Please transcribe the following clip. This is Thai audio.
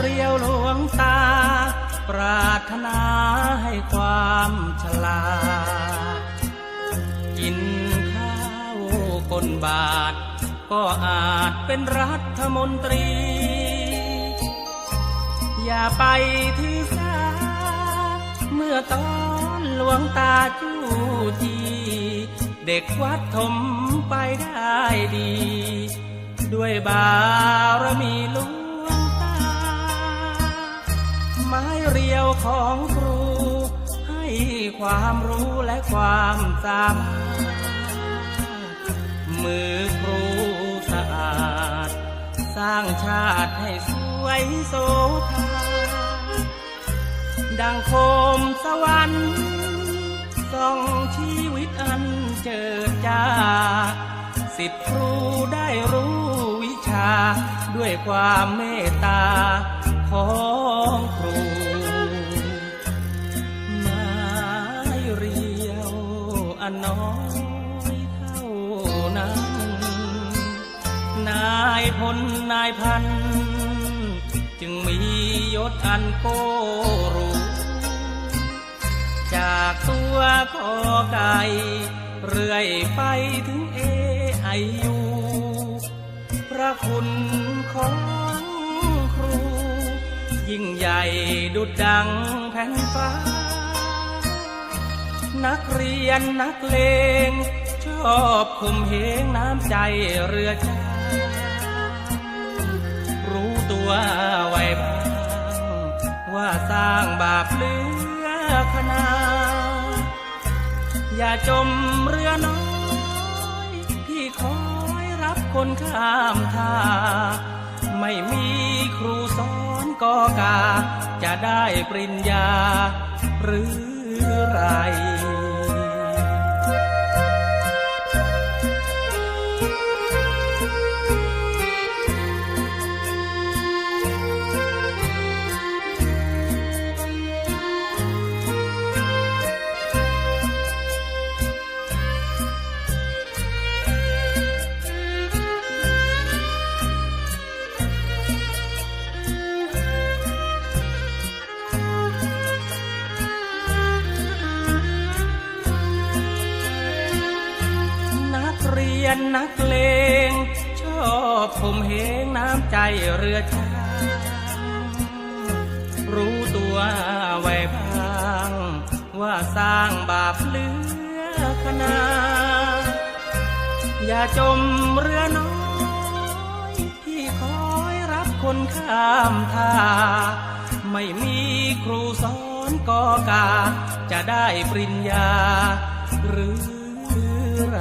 เรียวหลวงตา ปรารถนาให้ความฉลาด กินข้าวคนบาท ก็อาจเป็นรัฐมนตรี อย่าไปถือสา เมื่อตอนหลวงตาจู้ทีเด็กวัดถมไปได้ดี ด้วยบารมีหลว รียวของครู ให้ความรู้และความสามารถมือครูสะอาด สร้างชาติให้สวยโสภาดังโคมสวรรค์ส่องชีวิตอันเจิดจ้า สิทธิครูได้รู้วิชา ด้วยความเมตตาของครู เรียวอันน้อยเท่านั้น นายพลนายพัน จึงมียศอันโกรู้ จากตัวกอไก่เรื่อยไปถึงเอไอยูพระคุณของครู ยิ่งใหญ่ดุดดังแผ่นฟ้า นักเรียนนักเลง ชอบข่มเหงน้ำใจเรือจ้ารู้ตัวไว้บ้างว่าสร้างบาปเลือขนา อย่าจมเรือน้อยที่คอยรับคนข้ามท่าไม่มีครูสอนก็กา จะได้ปริญญาหรือรนั ยนนักเลง ชอบข่มเหงน้ำใจเรือช้างรู้ตัวไว้บ้าง ว่าสร้างบาปเลือขนา อย่าจมเรือน้อย ที่คอยรับคนข้ามท่า ไม่มีครูสอนก็กา จะได้ปริญญา หรือไร